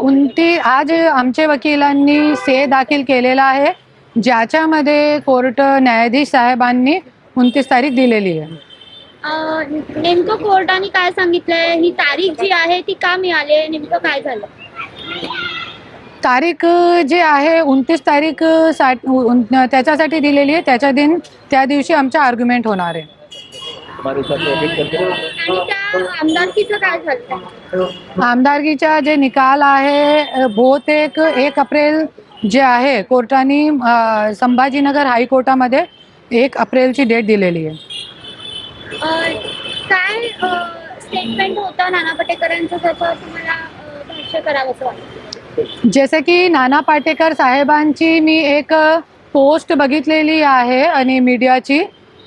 उनती आज आमच्या वकिलांनी से दाखल केलेला आहे ज्याच्यामध्ये कोर्ट न्यायाधीश साहेबांनी उनतीस तारीख दिलेली आहे. नेमकं कोर्टाने काय सांगितलंय? ही तारीख जी आहे ती का मिळाली? आहे नेमकं काय झालं? तारीख जे आहे उनतीस तारीख सा- उन- त्याच्यासाठी दिलेली आहे. त्याच्या दिन त्या दिवशी आमचा आर्ग्युमेंट होणार आहे. आमदारकीचं काय झालं? आमदारकीचा जे निकाल आहे बहुतेक एक एप्रिल जे आहे कोर्टाने संभाजीनगर हायकोर्टामध्ये एक एप्रिलची डेट दिलेली आहे. काय स्टेटमेंट होतं नाना पटेकरांचं त्याच्यावर तुम्हाला अं, भाष्य करावं असं वाटतं. जसे की नाना पाटेकर साहेबांची मी एक पोस्ट बघितलेली आहे आणि मीडियाची.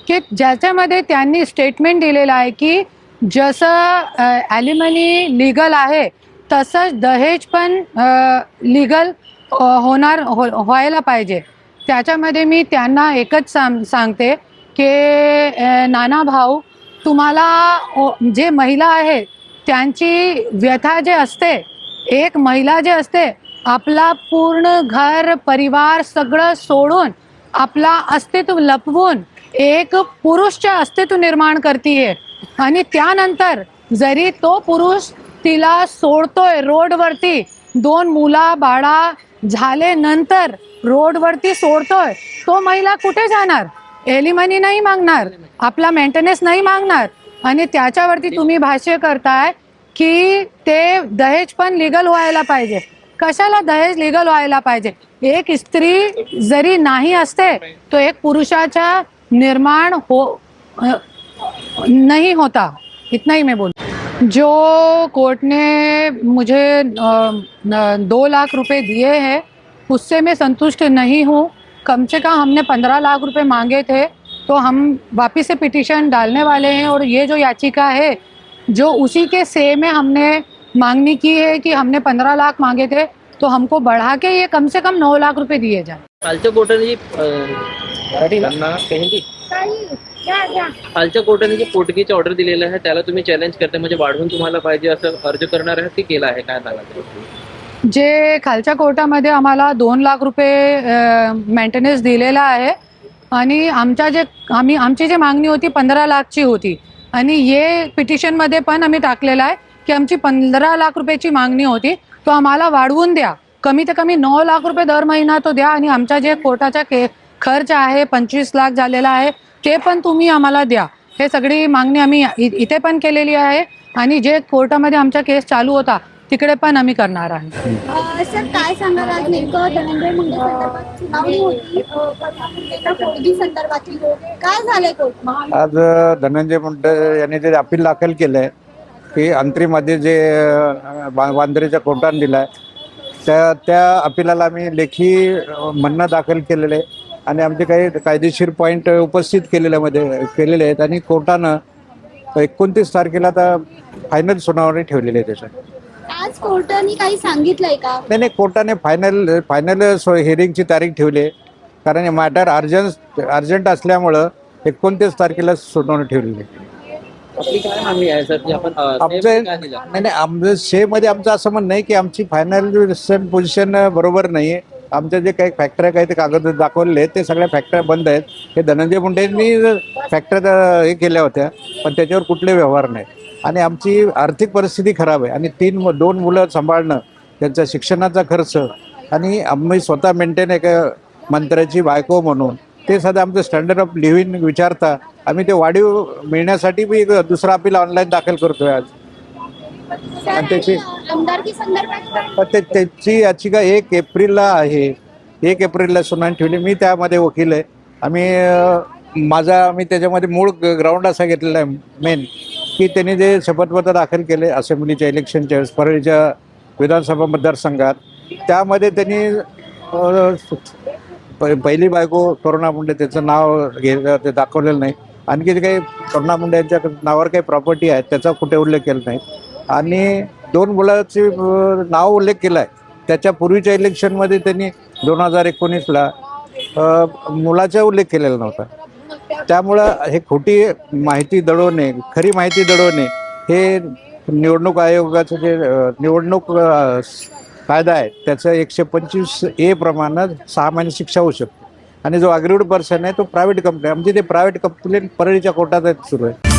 की ज्याच्यामध्ये त्यांनी स्टेटमेंट दिलेलं आहे की जसं ॲलिमनी लिगल आहे तसंच दहेज पण लिगल होणार हो व्हायला पाहिजे. त्याच्यामध्ये मी त्यांना एकच सांग सांगते की नाना भाऊ तुम्हाला ओ- जे महिला आहे त्यांची व्यथा जे असते एक महिला जे असते आपला पूर्ण घर परिवार सगळं सोडून आपला अस्तित्व लपवून एक पुरुषचे अस्तित्व निर्माण करतीये. आणि त्यानंतर जरी तो पुरुष तिला सोडतोय रोडवरती दोन मुला बाळा झाले नंतर रोडवरती सोडतोय तो महिला कुठे जाणार? एलिमनी नाही मागणार आपला मेंटेनन्स नाही मागणार. आणि त्याच्यावरती तुम्ही भाष्य करताय की ते दहेज पण लिगल व्हायला पाहिजे. कशाला दहेज लिगल व्हायला पाहिजे? एक स्त्री जरी नाही असते तो एक पुरुषाचा निर्माण हो नहीं होता. इतना ही मैं बोल. जो कोर्ट ने मुझे दो लाख रुपए दिए हैं, उससे मैं संतुष्ट नहीं हूँ. कम से कम हमने पंद्रह लाख रुपए मांगे थे तो हम वापस से पिटीशन डालने वाले हैं और ये जो याचिका है, जो उसी के से में हमने मांगनी की है कि हमने पंद्रह लाख मांगे थे तो हमको बढ़ा के ये कम से कम नौ लाख रुपए दिए जाए। कालच्या कोर्टाने जी हिंदी? कालच्या कोर्टाने जे पोटगीचे ऑर्डर दिलेलं आहे त्याला तुम्ही चॅलेंज करते म्हणजे वाढवून तुम्हाला पाहिजे असं अर्ज करणार आहे ते केलं आहे काय सांगा जे खालच्या कोर्टामध्ये आम्हाला दोन लाख रुपये मेंटेनन्स दिलेला आहे आणि आमच्या जे आम्ही आमची जी मागणी होती पंधरा लाखची होती आणि ये पिटिशनमध्ये पण आम्ही टाकलेलं आहे की आमची पंधरा लाख रुपयाची मागणी होती तो आम्हाला वाढवून द्या. कमी ते कमी नऊ लाख रुपये दर महिना तो द्या आणि आमचा जे कोर्टाचा के खर्च आहे पंचवीस लाख झालेला आहे ते पण तुम्ही आम्हाला द्या. हे सगळी मागणी आम्ही इथे पण केलेली आहे आणि जे कोर्टामध्ये आमचा केस चालू होता तिकडे पण आम्ही करणार आहे. अं, सर काय सांगाल आज नेमकं धनंजय मुंडे संदर्भात? सुनावणी होती. अं, कथा मुंडेच्या पोटगी संदर्भातली. काय झालंय कोर्ट आज धनंजय मुंडे यांनी जे अपील दाखल केलं आहे की अंतरीमध्ये जे बांद्रेच्या कोर्टाने दिलं आहे त्या त्या अपिलाला आम्ही लेखी म्हणणं दाखल केलेलं. आहे आणि आमचे काही कायदेशीर पॉईंट उपस्थित केलेल्या मध्ये केलेले आहेत. आणि कोर्टानं एकोणतीस तारखेला आता फायनल सुनावणी ठेवलेली आहे त्याच्यात. आज कोर्टाने काही सांगितलंय का? नाही नाही कोर्टाने फायनल फायनल हिअरिंगची तारीख ठेवली आहे. कारण मॅटर अर्जंट अर्जंट असल्यामुळं एकोणतीस तारखेला सुनावणी ठेवलेली आहे. आपली काय मागणी आहे. सर जी आपण अं, आमचं सेम काय दिलं? नाही नाही आमचं शे मध्ये आमचं असं म्हणणं आहे की आमची फायनल पोझिशन बरोबर नाही आहे आमच्या जे काही फॅक्टऱ्या काही ते कागद दाखवलेले आहेत ते सगळ्या फॅक्टऱ्या बंद आहेत. हे धनंजय मुंडेंनी फॅक्टऱ्या हे केल्या होत्या पण त्याच्यावर कुठले व्यवहार नाही. आणि आमची आर्थिक परिस्थिती खराब आहे. आणि तीन मु- दोन मुलं सांभाळणं त्यांचा शिक्षणाचा खर्च आणि आम्ही स्वतः मेंटेन एक मंत्र्याची बायको म्हणून ते सध्या आमचं स्टँडर्ड ऑफ लिव्हिंग विचारता आम्ही ते वाढीव मिळण्यासाठी बी एक दुसरा अपील ऑनलाईन दाखल करतोय आज. आणि त्याची-? पण ते त्याची याचिका एक एप्रिलला आहे. एक एप्रिलला सुनावणी ठेवली. मी त्यामध्ये वकील आहे. आम्ही माझा आम्ही त्याच्यामध्ये मूळ ग्राउंड असा घेतलेला आहे मेन की त्यांनी जे शपथपत्र दाखल केले असेंब्लीच्या इलेक्शनच्या वेळेस परळीच्या विधानसभा मतदारसंघात त्यामध्ये त्यांनी पहिली बायको करुणा मुंडे त्याचं नाव घे ते दाखवलेलं नाही. आणखी जे काही करुणा मुंडे यांच्या नावावर काही प्रॉपर्टी आहे त्याचा कुठे उल्लेख केला नाही. आणि दोन मुलाचे नाव उल्लेख केला आहे. त्याच्या पूर्वीच्या इलेक्शनमध्ये त्यांनी दोन हजार एकोणीसला मुलाचा उल्लेख केलेला नव्हता. त्यामुळं हे खोटी माहिती दडवणे खरी माहिती दडवणे हे निवडणूक आयोगाचं जे निवडणूक कायदा आहे त्याचं एकशे पंचवीस ए प्रमाणात सहा महिने शिक्षा होऊ शकते. आणि जो अग्रीड पर्सन आहे तो प्रायव्हेट कंपनी म्हणजे ते प्रायव्हेट कंपनी परळीच्या कोर्टात सुरू आहे.